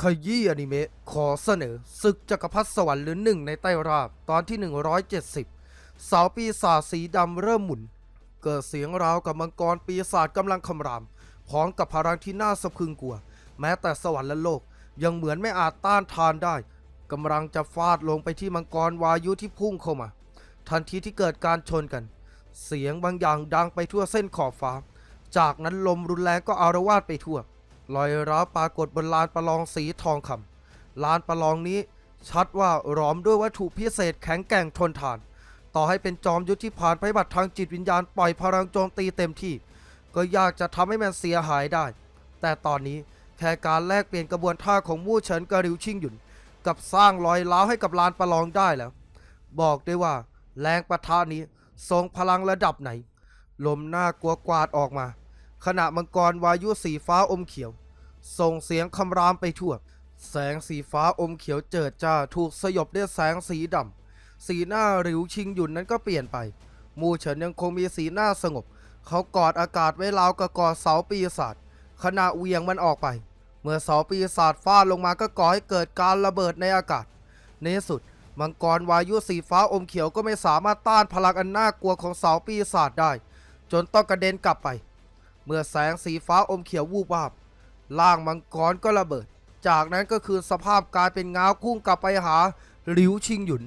ขยี้อนิเมะขอเสนอศึกจักรพรรดิสวรรค์หรือหนึ่งในใต้ราบตอนที่ 170 เสาปีศาจสีดำเริ่มหมุน เกิดเสียงราวกับมังกรปีศาจกำลังคำราม พร้อมกับพลังที่น่าสะพรึงกลัว แม้แต่สวรรค์และโลก ยังเหมือนไม่อาจต้านทานได้กำลังจะฟาดลงไปที่มังกรวายุที่พุ่งเข้ามา ทันทีที่เกิดการชนกัน เสียงบางอย่างดังไปทั่วเส้นขอบฟ้า จากนั้นลมรุนแรงก็อารวาสไปทั่ว ลอยร้าวปรากฏบนลานประลองสีทองคำลานประลองนี้ชัดว่าหลอมด้วยวัตถุพิเศษแข็งแกร่งทนทาน ต่อให้เป็นจอมยุทธที่ผ่านไปบัติทางจิตวิญญาณปล่อยพลังโจมตีเต็มที่ ก็ยากจะทำให้มันเสียหายได้ แต่ตอนนี้แค่การแลกเปลี่ยนกระบวนท่าของมู่เฉินกับริวชิงหยุน กับสร้างรอยร้าวให้กับลานประลองได้แล้ว บอกได้ว่า แรงประทะนี้ทรงพลังระดับไหน ลมหน้ากลัวกวาดออกมา ขณะมังกรวายุสีฟ้าอมเขียว ส่งเสียงคำรามไปทั่ว แสงสีฟ้าอมเขียวเจิดจ้าถูกสยบด้วยแสงสีดำสีหน้าหริวชิงหยุนนั้นก็เปลี่ยนไป มูเฉินยังคงมีสีหน้าสงบ เขากอดอากาศไว้ราวกับกอดเสาปีศาจขณะเวียงมันออกไป เมื่อเสาปีศาจฟาดลงมาก็ก่อให้เกิดการระเบิดในอากาศ ในที่สุดมังกรวายุสีฟ้าอมเขียวก็ไม่สามารถต้านพลังอันน่ากลัวของเสาปีศาจได้ จนต้องกระเด็นกลับไป เมื่อแสงสีฟ้าอมเขียววูบวาบล่างมังกรก็ระเบิด จากนั้นก็คือสภาพกลายเป็นเงาพุ่งกลับไปหาหลิวชิงหยุน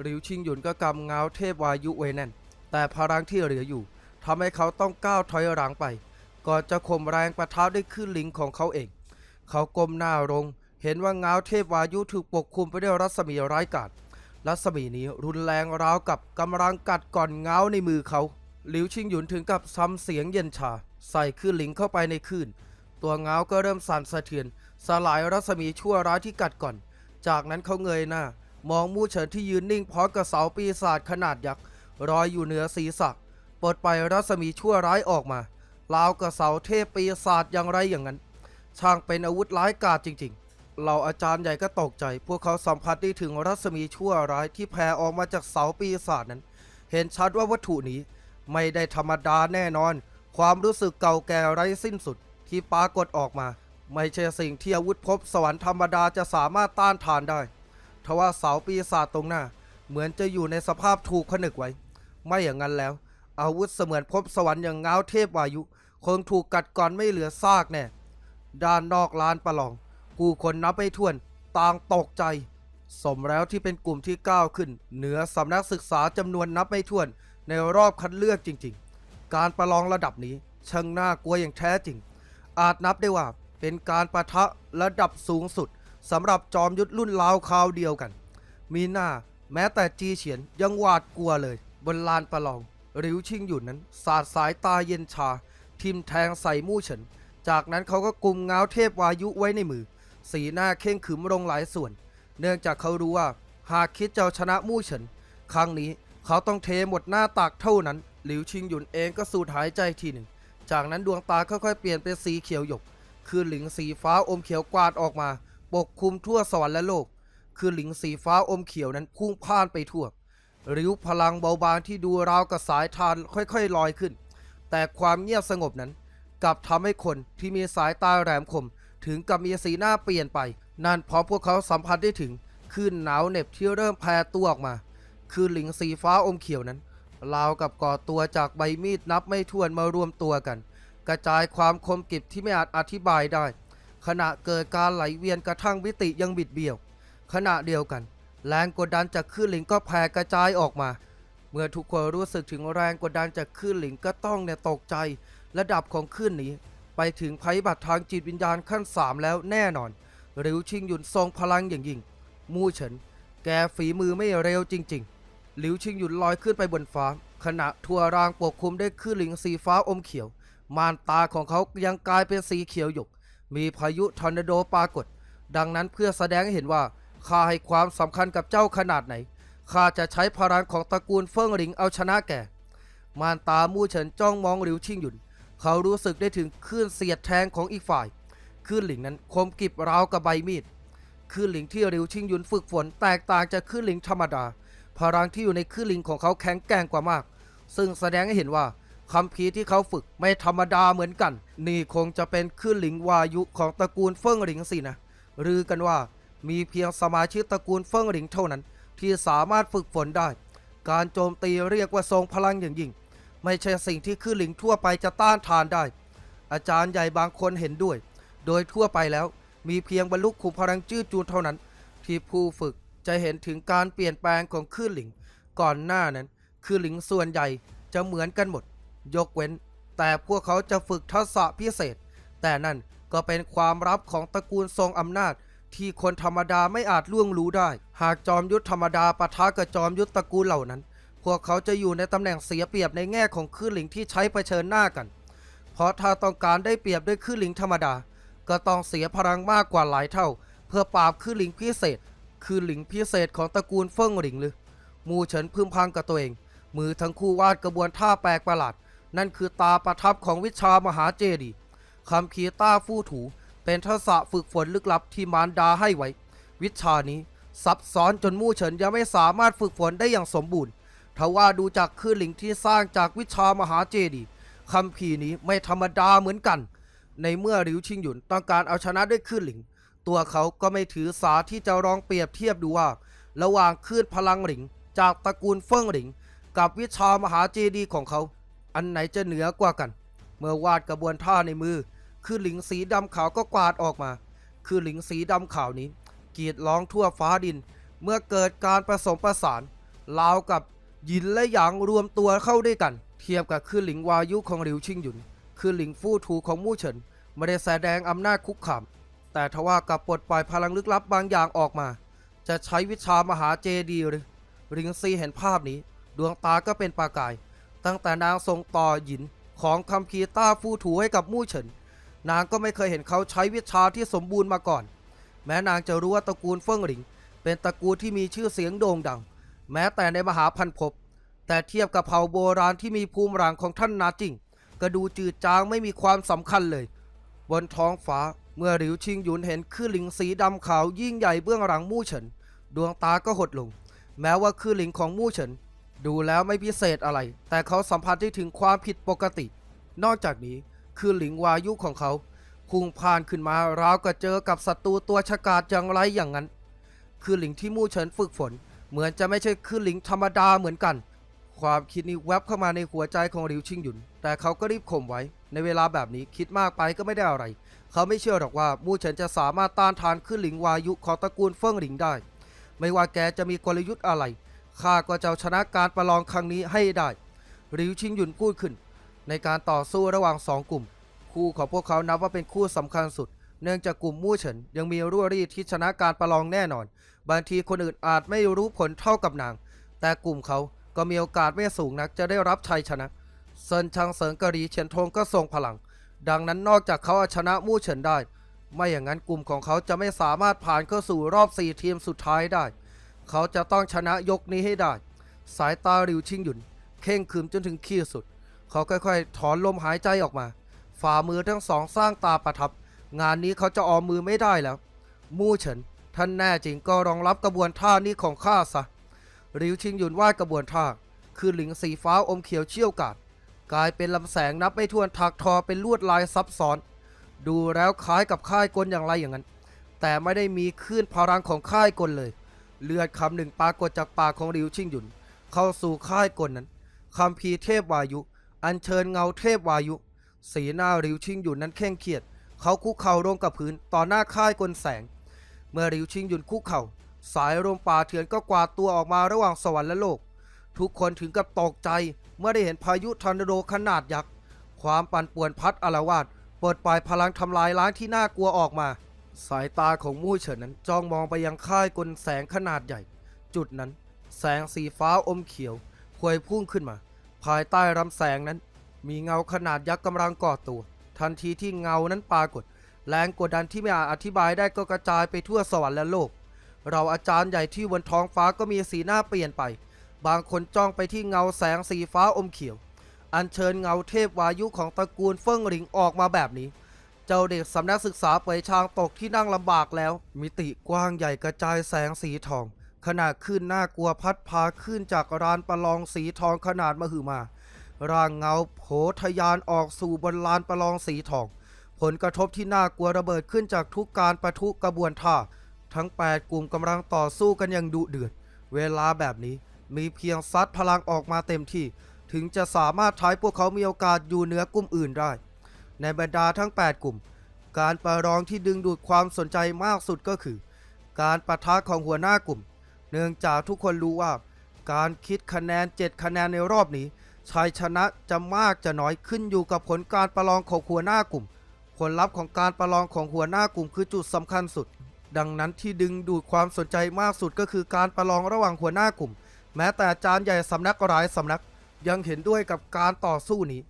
หลิวชิงหยุนก็กำเงาเทพวายุไว้แน่น แต่พลังที่เหลืออยู่ทำให้เขาต้องก้าวถอยหลังไปก่อนจะข่มแรงประทับด้วยขึ้นลิงของเขาเอง เขาก้มหน้าลง เห็นว่าเงาเทพวายุถูกปกคลุมไปด้วยรัศมีร้ายกาจรัศมีนี้รุนแรงราวกับกำลังกัดก่อนเงาในมือเขา หลิวชิงหยุนถึงกับซ้ำเสียงเย็นชา ใส่ขึ้นลิงเข้าไปในคลื่น ตัวเงาก็เริ่มสั่นสะเทือน สลายรัศมีชั่วร้ายที่กัดก่อน จากนั้นเขาเงยหน้า มองมู่เฉินที่ยืนนิ่งพร้อมกับเสาปีศาจขนาดยักษ์รอยอยู่เหนือศีรษะปลดไปรัศมีชั่วร้ายออกมาราวกับเสาเทพปีศาจอย่างไรอย่างนั้น ช่างเป็นอาวุธร้ายกาจจริง ๆเหล่าอาจารย์ใหญ่ก็ตกใจ พวกเขาสัมผัสได้ถึงรัศมีชั่วร้ายที่แผ่ออกมาจากเสาปีศาจนั้น เห็นชัดว่าวัตถุนี้ ไม่ได้ธรรมดาแน่นอน ความรู้สึกเก่าแก่ไร้สิ้นสุดที่ปรากฏออกมา ไม่ใช่สิ่งที่อาวุธภพสวรรค์ธรรมดาจะสามารถต้านทานได้ทว่าเสาปีศาจตรงหน้า เหมือนจะอยู่ในสภาพถูกผนึกไว้ ไม่อย่างนั้นแล้ว อาวุธเสมือนภพสวรรค์อย่างเงาเทพวายุ คงถูกกัดก่อนไม่เหลือซากแน่ ด้านนอกลานประลอง ผู้คนนับไม่ถ้วนต่างตกใจ สมแล้วที่เป็นกลุ่มที่ก้าวขึ้น เหนือสำนักศึกษาจำนวนนับไม่ถ้วน ในรอบคัดเลือกจริง ๆ การประลองระดับนี้ช่างน่ากลัวอย่างแท้จริง อาจนับได้ว่าเป็นการประทะระดับสูงสุดสำหรับจอมยุทธรุ่นราวคราวเดียวกัน มีหน้าแม้แต่จีเฉียนยังหวาดกลัวเลย บนลานประลอง ริวชิงอยู่นั้น สาดสายตาเย็นชา ทิมแทงใส่มู่เฉิน จากนั้นเขาก็กุมเงาเทพวายุไว้ในมือ สีหน้าเข่งขึมลงหลายส่วน เนื่องจากเขารู้ว่า หากคิดจะชนะมู่เฉิน ครั้งนี้ เขาต้องเทหมดหน้าตักเท่านั้น หลิวชิงหยุนเองก็สูดหายใจทีหนึ่ง จากนั้นดวงตาค่อยๆเปลี่ยนเป็นสีเขียวหยก คือหลิงสีฟ้าอมเขียวกวาดออกมา ปกคลุมทั่วสวรรค์และโลก คือหลิงสีฟ้าอมเขียวนั้นพุ่งพ่านไปทั่ว ริ้วพลังเบาบางที่ดูราวกับสายทานค่อยๆลอยขึ้น แต่ความเงียบสงบนั้น กลับทำให้คนที่มีสายตาแหลมคม ถึงกับมีสีหน้าเปลี่ยนไป นั่นเพราะพวกเขาสัมผัสได้ถึงคลื่นหนาวเหน็บที่เริ่มแผ่ตัวออกมา คือหลิงสีฟ้าอมเขียวนั้นราวกับก่อตัวจากใบมีดนับไม่ถ้วนมารวมตัวกัน กระจายความคมกริบที่ไม่อาจอธิบายได้ ขณะเกิดการไหลเวียนกระทั่งวิติยังบิดเบี้ยว ขณะเดียวกัน แรงกดดันจากคลื่นหลิงก็แผ่กระจายออกมา เมื่อทุกคนรู้สึกถึงแรงกดดันจากคลื่นหลิงก็ต้องเนี่ยตกใจ ระดับของคลื่นนี้ ไปถึงภัยบัตรทางจิตวิญญาณขั้นสามแล้วแน่นอนหริวชิงหยุนทรงพลังอย่างยิ่ง มู่เฉิน แกฝีมือไม่เร็วจริง ๆ หลิวชิงหยุนลอยขึ้นไปบนฟ้า ขณะทั่วรางปกคลุมด้วยคลื่นหลิงสีฟ้าอมเขียว ม่านตาของเขายังกลายเป็นสีเขียวหยก มีพายุทอร์นาโดปรากฏ ดังนั้นเพื่อแสดงให้เห็นว่าข้าให้ความสำคัญกับเจ้าขนาดไหนข้าจะใช้พลังของตระกูลเฟิ่งหลิงเอาชนะแกม่านตามู่เฉินจ้องมองหลิวชิงหยุน เขารู้สึกได้ถึงคลื่นเสียดแทงของอีกฝ่ายคลื่นหลิงนั้นคมกริบราวกับใบมีดคลื่นหลิงที่หลิวชิงหยุนฝึกฝนแตกต่างจากคลื่นหลิงธรรมดา พลังที่อยู่ในคลื่นหลิงของเขาแข็งแกร่งกว่ามาก ซึ่งแสดงให้เห็นว่าคำพีที่เขาฝึกไม่ธรรมดาเหมือนกัน นี่คงจะเป็นคลื่นหลิงวายุของตระกูลเฟิ่งหลิงสินะลือกันว่ามีเพียงสมาชิกตระกูลเฟิงหลิงเท่านั้น ที่สามารถฝึกฝนได้ การโจมตีเรียกว่าทรงพลังอย่างยิ่ง ไม่ใช่สิ่งที่คือหลิงทั่วไปจะต้านทานได้ อาจารย์ใหญ่บางคนเห็นด้วย โดยทั่วไปแล้วมีเพียงบรรลุขุมพลังจื้อจูนเท่านั้น ที่ผู้ฝึก จะเห็นถึงการเปลี่ยนแปลงของคลื่นหลิง ก่อนหน้านั้นคลื่นหลิงส่วนใหญ่จะเหมือนกันหมด ยกเว้น แต่พวกเขาจะฝึกทักษะพิเศษ แต่นั่นก็เป็นความลับของตระกูลทรงอำนาจ ที่คนธรรมดาไม่อาจล่วงรู้ได้ หากจอมยุทธธรรมดาปะทะกับจอมยุทธตระกูลเหล่านั้น พวกเขาจะอยู่ในตำแหน่งเสียเปรียบในแง่ของคลื่นหลิงที่ใช้เผชิญหน้ากัน เพราะถ้าต้องการได้เปรียบด้วยคลื่นหลิงธรรมดา ก็ต้องเสียพลังมากกว่าหลายเท่า เพื่อปราบคลื่นหลิงพิเศษ คือหลิงพิเศษของตระกูลเฟิงหลิงหรือมูเฉินพึมพังกับตัวเอง มือทั้งคู่วาดกระบวนท่าแปลกประหลาด นั่นคือตาประทับของวิชามหาเจดีคำคีต้าฟู่ถู เป็นทักษะฝึกฝนลึกลับที่มารดาให้ไว้ วิชานี้ซับซ้อนจนมู่เฉินยังไม่สามารถฝึกฝนได้อย่างสมบูรณ์ทว่าดูจากคลื่นหลิงที่สร้างจากวิชามหาเจดีคำพีนี้ไม่ธรรมดาเหมือนกัน ในเมื่อหลิวชิงหยุนต้องการเอาชนะด้วยคลื่นหลิง ตัวเขาก็ไม่ถือสาที่จะลองเปรียบเทียบดูว่า ระหว่างคลื่นพลังหลิง จากตระกูลเฟิงหลิง กับวิชามหาเจดีย์ของเขา อันไหนจะเหนือกว่ากัน เมื่อวาดกระบวนท่าในมือคือหลิงสีดำขาวก็กวาดออกมา คือหลิงสีดำขาวนี้กรีดร้องทั่วฟ้าดิน เมื่อเกิดการผสมประสานลาวกับหยินและหยางรวมตัวเข้าด้วยกัน เทียบกับคือหลิงวายุของหลิวชิงหยุน คือหลิงฟู่ถูของมู่เฉินไม่ได้แสดงอำนาจคุกคาม แต่ทว่ากับปลดปล่อยพลังลึกลับบางอย่างออกมา จะใช้วิชามหาเจดีย์หรือริงซีเห็นภาพนี้ ดวงตาก็เป็นประกาย ตั้งแต่นางทรงต่อหยินของคัมพีต้าฟูถูให้กับมู่เฉิน นางก็ไม่เคยเห็นเขาใช้วิชาที่สมบูรณ์มาก่อน แม้นางจะรู้ว่าตระกูลเฟิงหลิง เป็นตระกูลที่มีชื่อเสียงโด่งดัง แม้แต่ในมหาพันภพแต่เทียบกับเผ่าโบราณที่มีภูมิหลังของท่านนาจิงก็ดูจืดจางไม่มีความสำคัญเลย บนท้องฟ้า เมื่อหลิวชิงหยุนเห็นคลื่นหลิงสีดำขาวยิ่งใหญ่เบื้องหลังมู่เฉิน ดวงตาก็หดลง แม้ว่าคลื่นหลิงของมู่เฉิน ดูแล้วไม่พิเศษอะไร แต่เขาสัมผัสได้ถึงความผิดปกติ นอกจากนี้คลื่นหลิงวายุของเขาพุ่งผ่านขึ้นมาราวกับเจอกับศัตรูตัวฉกาจอย่างไรอย่างนั้น คือหลิงที่มู่เฉินฝึกฝน เหมือนจะไม่ใช่คือหลิงธรรมดาเหมือนกัน ความคิดนี้แวบเข้ามาในหัวใจของหลิวชิงหยุน แต่เขาก็รีบข่มไว้ ในเวลาแบบนี้คิดมากไปก็ไม่ได้อะไร เขาไม่เชื่อหรอกว่ามู่เฉินจะสามารถต้านทานขึ้นหลิงวายุของตระกูลเฟิ่งหลิงได้ ไม่ว่าแกจะมีกลยุทธ์อะไรข้าก็จะชนะการประลองครั้งนี้ให้ได้หลิวชิงหยุนพูดขึ้น ในการต่อสู้ระหว่างสองกลุ่ม คู่ของพวกเขานับว่าเป็นคู่สำคัญสุด เนื่องจากกลุ่มมู่เฉินยังมีรั่วรี่ที่ชนะการประลองแน่นอน บางทีคนอื่นอาจไม่รู้ผลเท่ากับนาง แต่กลุ่มเขา ก็มีโอกาสไม่สูงนักจะได้รับชัยชนะ เซินชังเสริงกะหรีเฉียนทงก็ทรงพลัง ดังนั้นนอกจากเขาอาชนะมู่เฉินได้ ไม่อย่างนั้นกลุ่มของเขาจะไม่สามารถผ่านเข้าสู่รอบ 4 ทีมสุดท้ายได้ เขาจะต้องชนะยกนี้ให้ได้ สายตาริวชิงหยุนเข่งขรึมจนถึงขีดสุด เขาค่อยๆ ถอนลมหายใจออกมา ฝ่ามือทั้งสองสร้างตาประทับ งานนี้เขาจะออมมือไม่ได้แล้ว มู่เฉินท่านแน่จริงก็รองรับกระบวนท่านี้ของข้าซะ ริวชิงหยุนวาดกระบวนท่าคือหลิงสีฟ้าอมเขียวเชี่ยวกาดกลายเป็นลำแสงนับไม่ถ้วนถักทอเป็นลวดลายซับซ้อน ดูแล้วคล้ายกับค่ายกลอย่างไรอย่างนั้น แต่ไม่ได้มีคลื่นพลังของค่ายกลเลย เลือดคำหนึ่งปรากฏจากปากของริวชิงหยุน เข้าสู่ค่ายกลนั้นคำพีเทพวายุ อัญเชิญเงาเทพวายุ สีหน้าริวชิงหยุนนั้นเคร่งเครียด เขาคุกเข่าลงกับพื้นต่อหน้าค่ายกลแสง เมื่อริวชิงหยุนคุกเข่า สายลมป่าเถื่อนก็กวาดตัวออกมาระหว่างสวรรค์และโลก ทุกคนถึงกับตกใจเมื่อได้เห็นพายุทอร์นาโดขนาดยักษ์ ความปั่นป่วนพัดอารวาสเปิดปล่อยพลังทำลายล้างที่น่ากลัวออกมา สายตาของมู่เฉินนั้นจ้องมองไปยังค่ายกลแสงขนาดใหญ่ จุดนั้น แสงสีฟ้าอมเขียวพวยพุ่งขึ้นมา ภายใต้ลำแสงนั้น มีเงาขนาดยักษ์กำลังก่อตัว ทันทีที่เงานั้นปรากฏ แรงกดดันที่ไม่อาจอธิบายได้ก็กระจายไปทั่วสวรรค์และโลก เราอาจารย์ใหญ่ที่บนท้องฟ้าก็มีสีหน้าเปลี่ยนไป บางคนจ้องไปที่เงาแสงสีฟ้าอมเขียว อัญเชิญเงาเทพวายุของตระกูลเฟิงหลิงออกมาแบบนี้ เจ้าเด็กสำนักศึกษาเปยชางตกที่นั่งลำบากแล้ว มิติกว้างใหญ่กระจายแสงสีทอง ขนาดขึ้นน่ากลัวพัดพาขึ้นจากรานประลองสีทองขนาดมหึมา ร่างเงาโผทะยานออกสู่บนลานประลองสีทอง ผลกระทบที่น่ากลัวระเบิดขึ้นจากทุกการประทุกระบวนท่า ทั้ง 8 กลุ่มกำลังต่อสู้กันอย่างดุเดือด เวลาแบบนี้มีเพียงซัดพลังออกมาเต็มที่ ถึงจะสามารถทายพวกเขามีโอกาสอยู่เหนือกลุ่มอื่นได้ ในบรรดาทั้ง 8 กลุ่ม การประลองที่ดึงดูดความสนใจมากสุดก็คือ การประทะของหัวหน้ากลุ่ม เนื่องจากทุกคนรู้ว่า การคิดคะแนน 7 คะแนนในรอบนี้ชัยชนะจะมากจะน้อยขึ้นอยู่กับผลการประลองของหัวหน้ากลุ่ม ผลลัพธ์ของการประลองของหัวหน้ากลุ่มคือจุดสำคัญสุด ดังนั้นที่ดึงดูดความสนใจมากสุดก็คือการประลองระหว่างหัวหน้ากลุ่ม แม้แต่อาจารย์ใหญ่สำนักหลายสำนัก ยังเห็นด้วยกับการต่อสู้นี้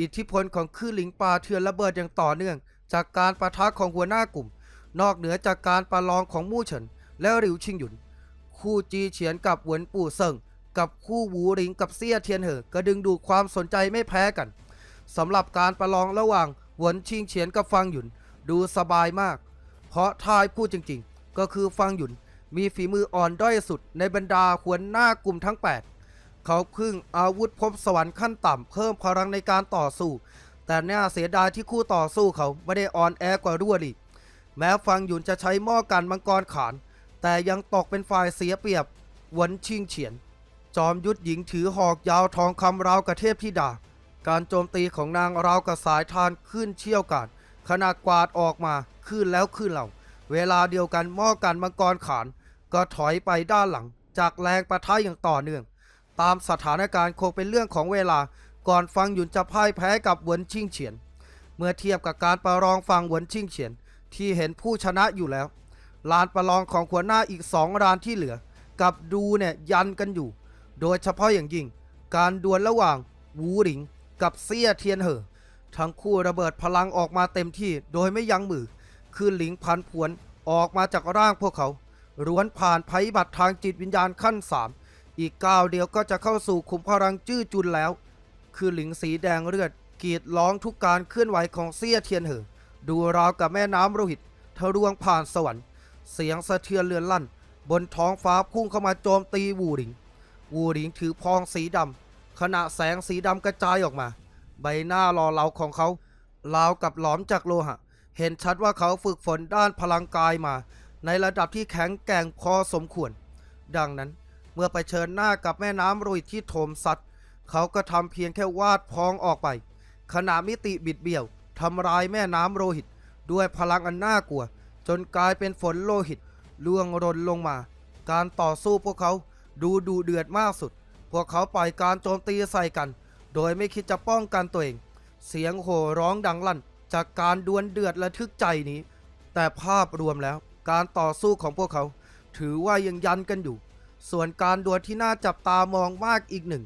อิทธิพลของคลื่นหลิงปลาเถื่อนระเบิดอย่างต่อเนื่อง จากการประทะของหัวหน้ากลุ่ม นอกเหนือจากการประลองของมู่เฉินและหลิวชิงหยุน คู่จีเฉียนกับหวนปู่เซิงกับคู่หูหลิงกับเซี่ยเทียนเหอก็ดึงดูดความสนใจไม่แพ้กันสำหรับการประลองระหว่างหวนชิงเฉียนกับฟังหยุนดูสบายมาก เพราะทายพูดจริงๆ ก็คือฟังหยุนมีฝีมืออ่อนด้อยสุดในบรรดาหัวหน้ากลุ่มทั้ง 8 เขาพึ่งอาวุธพบสวรรค์ขั้นต่ำเพิ่มพลังในการต่อสู้ แต่น่าเสียดายที่คู่ต่อสู้เขาไม่ได้อ่อนแอกว่ารั่วหลีแม้ฟังหยุนจะใช้หม้อกันมังกรขาน แต่ยังตกเป็นฝ่ายเสียเปรียบหวนชิงเฉียน จอมยุทธหญิงถือหอกยาวทองคำราวกระเทพธิดา การโจมตีของนางราวกับสายทานขึ้นเชี่ยวกาดขณะกวาดออกมา ขึ้นแล้วขึ้นเหล่าเวลาเดียวกันหม้อกันมังกรขาน ก็ถอยไปด้านหลัง จากแรงประทะอย่างต่อเนื่อง ตามสถานการณ์คงเป็นเรื่องของเวลาก่อนฟังหยุนจะพ่ายแพ้กับหวนชิงเฉียน เมื่อเทียบกับการประลองฟังหวนชิงเฉียน ที่เห็นผู้ชนะอยู่แล้วลานประลองของหัวหน้าอีกสองลานที่เหลือ กับดูเนี่ยยันกันอยู่ โดยเฉพาะอย่างยิ่ง การดวลระหว่างวูหลิง กับเซี่ยเทียนเหอทั้งคู่ระเบิดพลังออกมาเต็มที่โดยไม่ยั้งมือ คือหลิงพันผวนออกมาจากร่างพวกเขาร้วนผ่านภัยบัตรทางจิตวิญญาณขั้นสามอีกก้าวเดียวก็จะเข้าสู่ขุมพลังจื้อจุนแล้ว คือหลิงสีแดงเลือดกรีดร้องทุกการเคลื่อนไหวของเซียเทียนเหอดูราวกับแม่น้ำโลหิตทะลวงผ่านสวรรค์ เสียงสะเทือนเลือนลั่น บนท้องฟ้าพุ่งเข้ามาโจมตีวูหลิง วูหลิงถือพองสีดำขณะแสงสีดำกระจายออกมา ใบหน้าหล่อเหลาของเขาราวกับหลอมจากโลหะ เห็นชัดว่าเขาฝึกฝนด้านพลังกายมา ในระดับที่แข็งแกร่งพอสมควร ดังนั้นเมื่อไปเชิญหน้ากับแม่น้ำโรยที่โถมซัดเขาก็ทำเพียงแค่วาดพองออกไป ขณะมิติบิดเบี้ยวทำลายแม่น้ำโลหิต ด้วยพลังอันน่ากลัว จนกลายเป็นฝนโลหิตล่วงรนลงมา การต่อสู้พวกเขาดูดูเดือดมากสุด พวกเขาปล่อยการโจมตีใส่กัน โดยไม่คิดจะป้องกันตัวเอง เสียงโห่ร้องดังลั่น จากการดวลเดือดระทึกใจนี้ แต่ภาพรวมแล้วการต่อสู้ของพวกเขา ถือว่ายังยันกันอยู่ ส่วนการดวลที่น่าจับตามองมากอีกหนึ่ง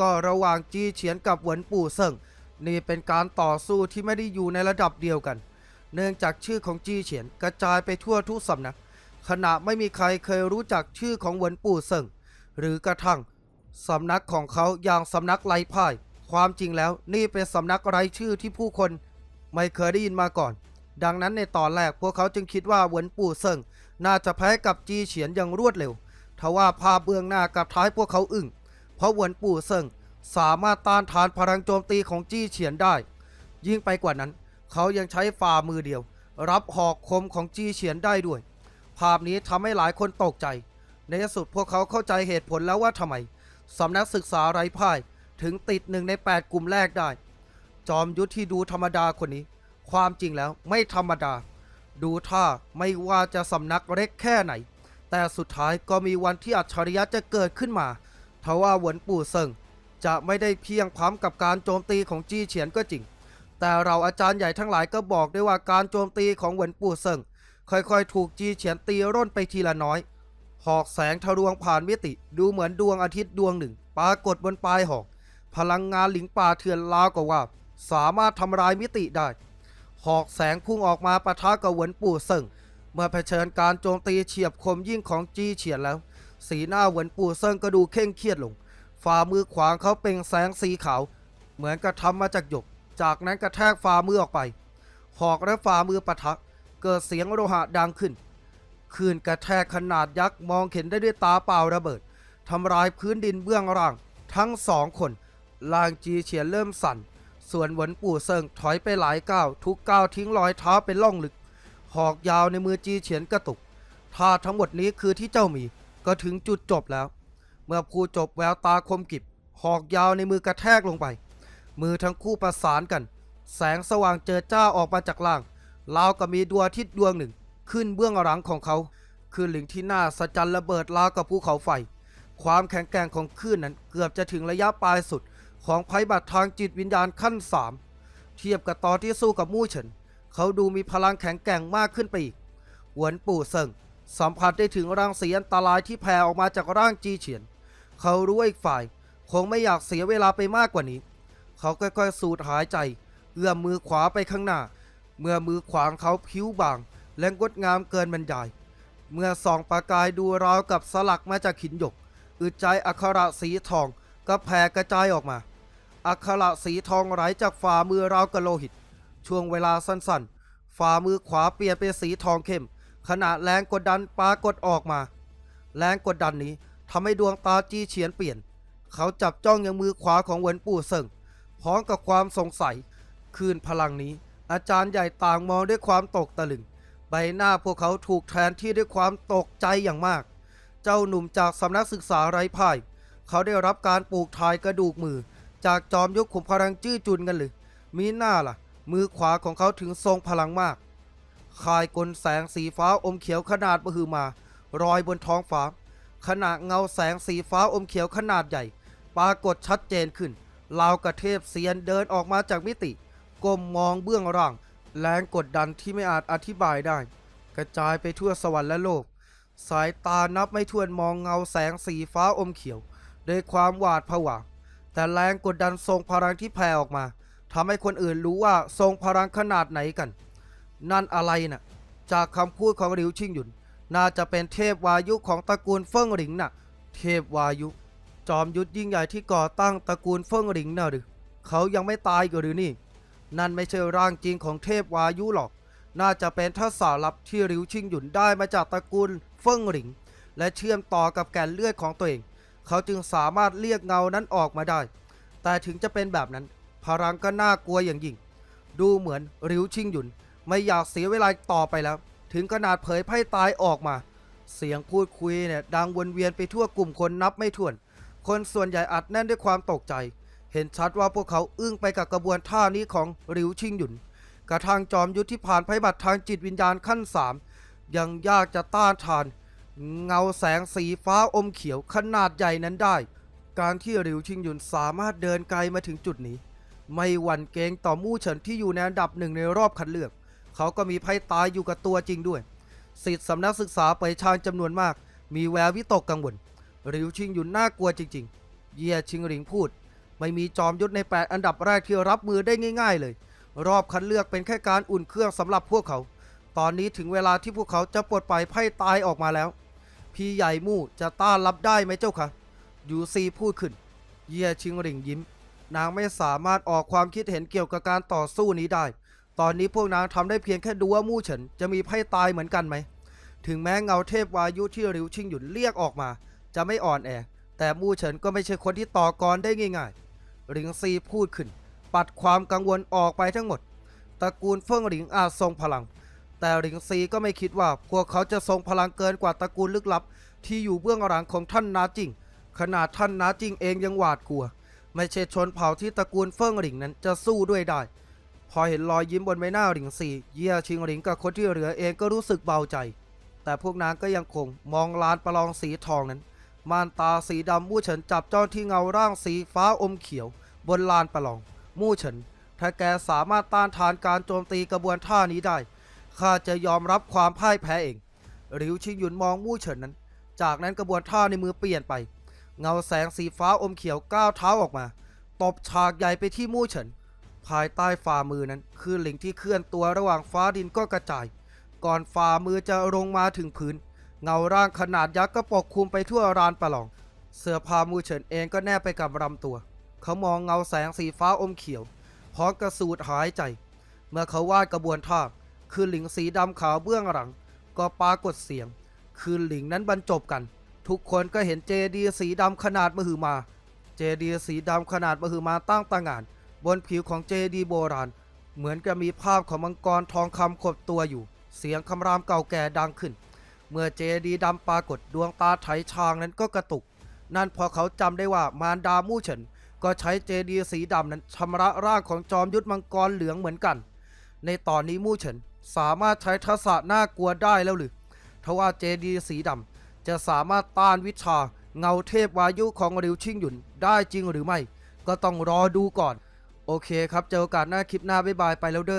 ก็ระหว่างจีเฉียนกับหวนปู่เซิงนี่เป็นการต่อสู้ที่ไม่ได้อยู่ในระดับเดียวกัน เนื่องจากชื่อของจีเฉียนกระจายไปทั่วทุกสำนักขณะไม่มีใครเคยรู้จักชื่อของหวนปู่เซิงหรือกระทั่งสำนักของเขาอย่างสำนักไร้พ่าย ความจริงแล้วนี่เป็นสำนักไร้ชื่อที่ผู้คน ไม่เคยได้ยินมาก่อน ดังนั้นในตอนแรกพวกเขาจึงคิดว่าหวนปู่เซิงน่าจะแพ้กับจีเฉียนอย่างรวดเร็วทว่าภาพเบื้องหน้ากับท้ายพวกเขาอึ้งเพราะหวนปู่เซิงสามารถต้านทานพลังโจมตีของจี้เฉียนได้ ยิ่งไปกว่านั้น เขายังใช้ฝ่ามือเดียว รับหอกคมของจี้เฉียนได้ด้วย ภาพนี้ทำให้หลายคนตกใจ ในที่สุดพวกเขาเข้าใจเหตุผลแล้วว่าทำไมสำนักศึกษาไร้พ่ายถึงติดหนึ่งใน 8 กลุ่มแรกได้ จอมยุทธที่ดูธรรมดาคนนี้ ความจริงแล้วไม่ธรรมดา ดูท่าไม่ว่าจะสำนักเล็กแค่ไหน แต่สุดท้ายก็มีวันที่อัจฉริยะจะเกิดขึ้นมาทว่าหวนปู่เซิงจะไม่ได้เพียงพร้ำกับการโจมตีของจี้เฉียนก็จริง แต่เราอาจารย์ใหญ่ทั้งหลายก็บอกได้ว่าการโจมตีของเหวินปู่เซิงค่อยๆ ถูกจี้เฉียนตีร่นไปทีละน้อย หอกแสงทะลวงผ่านมิติดูเหมือนดวงอาทิตย์ดวงหนึ่ง ปรากฏบนปลายหอก พลังงานหลิงป่าเถื่อนลาวกว่า สามารถทำลายมิติได้ หอกแสงพุ่งออกมาปะทะกับเหวินปู่เซิงเมื่อเผชิญการโจมตีเฉียบคมยิ่งของจีเฉียนแล้ว สีหน้าเหวินปู่เซิงก็ดูเคร่งเครียดลง ฝ่ามือขวางเขาเปล่งแสงสีขาว เหมือนกระทำมาจากหยก จากนั้นกระแทกฝ่ามือออกไป หอกและฝ่ามือปะทะ เกิดเสียงโลหะดังขึ้นคลื่นกระแทกขนาดยักษ์มองเห็นได้ด้วยตาเปล่าระเบิดทำลายพื้นดินเบื้องล่าง ทั้งสองคนลางจีเฉียนเริ่มสั่น ส่วนหวนปู่เซิงถอยไปหลายก้าวทุกก้าวทิ้งรอยเท้าเป็นล่องลึก หอกยาวในมือจีเฉียนกระตุกถ้าทั้งหมดนี้คือที่เจ้ามี ก็ถึงจุดจบแล้ว เมื่อพูจบแววตาคมกริบ หอกยาวในมือกระแทกลงไป มือทั้งคู่ประสานกัน แสงสว่างเจิดจ้าออกมาจากล่างราวกับมีดวงอาทิตย์ดวงหนึ่ง ขึ้นเบื้องหลังของเขาคือหลิงที่หน้าสะจันระเบิดราวกับภูเขาไฟ ความแข็งแกร่งของคลื่นนั้นเกือบจะถึงระยะปลายสุด ของภัยบัตรทางจิตวิญญาณขั้นสามเทียบกับตอนที่สู้กับมู่เฉิน เขาดูมีพลังแข็งแกร่งมากขึ้นไปอีก หวนปู่เซิงสัมผัสได้ถึงรังสีอันตรายที่แผ่ออกมาจากร่างจีเฉียน เขารู้ว่าอีกฝ่าย คงไม่อยากเสียเวลาไปมากกว่านี้ เขาค่อยๆสูดหายใจ เอื้อมมือขวาไปข้างหน้า เมื่อมือขวาของเขาผิวบาง และงดงามเกินบรรยาย เมื่อส่องประกายดูราวกับสลักมาจากหินหยกอึดใจอักขระสีทองก็แผ่กระจายออกมา อักขระสีทองไหลจากฝ่ามือราวกับโลหิต ช่วงเวลาสั้นๆ ฝ่ามือขวาเปลี่ยนเป็นสีทองเข้ม ขณะแรงกดดันปรากฏออกมา แรงกดดันนี้ทำให้ดวงตาจีเฉียนเปลี่ยน เขาจับจ้องยังมือขวาของเหวินปู่เซิงพร้อมกับความสงสัย คืนพลังนี้ อาจารย์ใหญ่ต่างมองด้วยความตกตะลึง ใบหน้าพวกเขาถูกแทนที่ด้วยความตกใจอย่างมาก เจ้าหนุ่มจากสำนักศึกษาไร้พ่าย เขาได้รับการปลูกถ่ายกระดูกมือ จากจอมยุคขุมพลังจื้อจุนกันเลยมีหน้าล่ะ มือขวาของเขาถึงทรงพลังมากคายกลแสงสีฟ้าอมเขียวขนาดมหึมา รอยบนท้องฟ้า ขณะเงาแสงสีฟ้าอมเขียวขนาดใหญ่ ปรากฏชัดเจนขึ้นลาวกระเทพเซียนเดินออกมาจากมิติ ก้มมองเบื้องล่าง แรงกดดันที่ไม่อาจอธิบายได้ กระจายไปทั่วสวรรค์และโลก สายตานับไม่ถ้วนมองเงาแสงสีฟ้าอมเขียวด้วยความหวาดผวา แต่แรงกดดันทรงพลังที่แผ่ออกมาทำให้คนอื่นรู้ว่าทรงพลังขนาดไหนกัน นั่นอะไรน่ะ จากคำพูดของหลิวชิงหยุน น่าจะเป็นเทพวายุของตระกูลเฟิ่งหลิงน่ะ เทพวายุ จอมยุทธยิ่งใหญ่ที่ก่อตั้งตระกูลเฟิ่งหลิงน่ะหรือเขายังไม่ตายก็หรือนี่ นั่นไม่ใช่ร่างจริงของเทพวายุหรอก น่าจะเป็นทักษะลับที่หลิวชิงหยุนได้มาจากตระกูลเฟิ่งหลิง และเชื่อมต่อกับแก่นเลือดของตัวเอง เขาจึงสามารถเรียกเงานั้นออกมาได้ แต่ถึงจะเป็นแบบนั้น พลังก็น่ากลัวอย่างยิ่ง ดูเหมือนหลิวชิงหยุน ไม่อยากเสียเวลาต่อไปแล้ว ถึงขนาดเผยไพ่ตายออกมา เสียงพูดคุยเนี่ยดังวนเวียนไปทั่วกลุ่มคนนับไม่ถ้วน คนส่วนใหญ่อัดแน่นด้วยความตกใจ เห็นชัดว่าพวกเขาอึ้งไปกับกระบวนท่านี้ของหลิวชิงหยุน กระทั่งจอมยุทธที่ผ่านภัยบัตรทางจิตวิญญาณขั้นสามยังยากจะต้านทาน เงาแสงสีฟ้าอมเขียวขนาดใหญ่นั้นได้ การที่หลิวชิงหยุนสามารถเดินไกลมาถึงจุดนี้ ไม่หวั่นเกรงต่อมู่เฉินที่อยู่ในอันดับหนึ่งในรอบคัดเลือก เขาก็มีไพ่ตายอยู่กับตัวจริงด้วยสิทธิสำนักศึกษาไปชางจำนวนมาก มีแวววิตกกังวลหลิวชิงหยุนน่ากลัวจริง ๆ เย่ชิงหลิงพูด ไม่มีจอมยุทธในแปดอันดับแรกที่รับมือได้ง่าย ๆ เลย รอบคัดเลือกเป็นแค่การอุ่นเครื่องสำหรับพวกเขา ตอนนี้ถึงเวลาที่พวกเขาจะปลดปล่อยไพ่ตายออกมาแล้ว พี่ใหญ่มู่จะต้านรับได้ไหมเจ้าคะยูซีพูดขึ้น เย่ชิงหลิงยิ้ม นางไม่สามารถออกความคิดเห็นเกี่ยวกับการต่อสู้นี้ได้ ตอนนี้พวกนางทำได้เพียงแค่ดูว่ามู่เฉินจะมีไพ่ตายเหมือนกันไหม ถึงแม้เงาเทพวายุที่ริวชิงหยุนเรียกออกมา จะไม่อ่อนแอ แต่มู่เฉินก็ไม่ใช่คนที่ต่อกรได้ง่ายๆหลิงซีพูดขึ้น ปัดความกังวลออกไปทั้งหมด ตระกูลเฟิ่งหลิงอาจทรงพลัง แต่หลิงซีก็ไม่คิดว่าพวกเขาจะทรงพลังเกินกว่าตระกูลลึกลับ ที่อยู่เบื้องหลังของท่านนาจิง ขนาดท่านนาจิงเองยังหวาดกลัว ไม่ใช่ชนเผ่าที่ตระกูลเฟิ่งหลิงนั้นจะสู้ด้วยได้ พอเห็นรอยยิ้มบนใบหน้าหลิงซีเยี่ยชิงหลิงกับคนที่เหลือเองก็รู้สึกเบาใจ แต่พวกนางก็ยังคงมองลานประลองสีทองนั้น ม่านตาสีดำมู่เฉินจับจ้องที่เงาร่างสีฟ้าอมเขียว บนลานประลอง มู่เฉินถ้าแกสามารถต้านทานการโจมตีกระบวนท่านี้ได้ ข้าจะยอมรับความพ่ายแพ้เอง หลิวชิงหยุนมองมู่เฉินนั้น จากนั้นกระบวนท่าในมือเปลี่ยนไป เงาแสงสีฟ้าอมเขียวก้าวเท้าออกมา ตบฉากใหญ่ไปที่มู่เฉิน ภายใต้ฝ่ามือนั้นคือหลิงที่เคลื่อนตัวระหว่างฟ้าดินก็กระจาย ก่อนฝ่ามือจะลงมาถึงพื้น เงาร่างขนาดยักษ์ก็ปกคลุมไปทั่วรานประลอง เสื้อผ้ามู่เฉินเองก็แนบไปกับลำตัว เขามองเงาแสงสีฟ้าอมเขียวพร้อมกระสูดหายใจ เมื่อเขาวาดกระบวนท่า คือหลิงสีดำขาวเบื้องหลัง ก็ปรากฏเสียง คือหลิงนั้นบรรจบกัน ทุกคนก็เห็นเจดีสีดำขนาดมหึมา เจดีสีดำขนาดมหึมาตั้งตางาน บนผิวของเจดีโบราณ เหมือนกับมีภาพของมังกรทองคำขดตัวอยู่ เสียงคำรามเก่าแก่ดังขึ้น เมื่อเจดีดำปรากฏดวงตาไถชางนั้นก็กระตุก นั่นเพอเขาจำได้ว่ามารดามู่เฉินก็ใช้เจดีสีดำนั้นชำระร่างของจอมยุทธมังกรเหลืองเหมือนกัน ในตอนนี้มู่เฉิน สามารถใช้ทักษะน่ากลัวได้แล้วหรือทว่าเจดีสีดำจะสามารถต้านวิชาเงาเทพวายุของริวชิงหยุนได้จริงหรือไม่ ก็ต้องรอดูก่อน โอเคครับ เจอโอกาสหน้าคลิปหน้าบ๊ายบายไปแล้วเด้อ